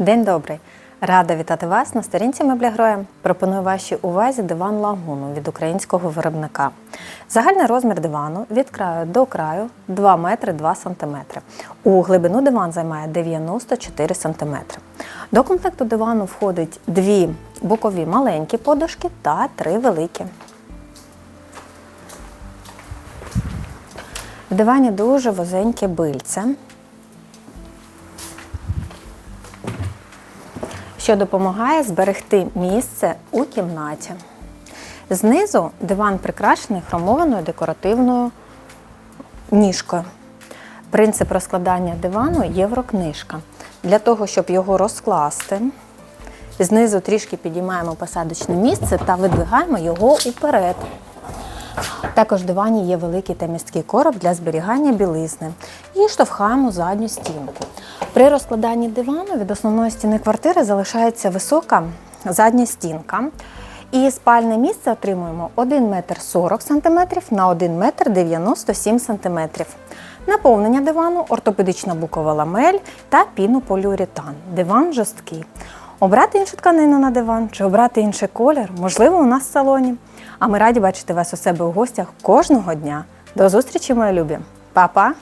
День добрий! Рада вітати вас на сторінці Меблягроя. Пропоную вашій увазі диван лагуну від українського виробника. Загальний розмір дивану від краю до краю 2 метри 2 сантиметри. У глибину диван займає 94 сантиметри. До комплекту дивану входить дві бокові маленькі подушки та три великі. В дивані дуже возеньке бильце. Що допомагає зберегти місце у кімнаті. Знизу диван прикрашений хромованою декоративною ніжкою. Принцип розкладання дивану єврокнижка. Для того, щоб його розкласти, знизу трішки підіймаємо посадочне місце та видвигаємо його уперед. Також в дивані є великий та місткий короб для зберігання білизни і штовхаємо задню стінку. При розкладанні дивану від основної стіни квартири залишається висока задня стінка. І спальне місце отримуємо 1 метр 40 см на 1 метр 97 см. Наповнення дивану ортопедична букова ламель та пінополіуретан. Диван жорсткий. Обрати іншу тканину на диван чи обрати інший колір, можливо, у нас в салоні. А ми раді бачити вас у себе у гостях кожного дня. До зустрічі, мої любі! Па-па!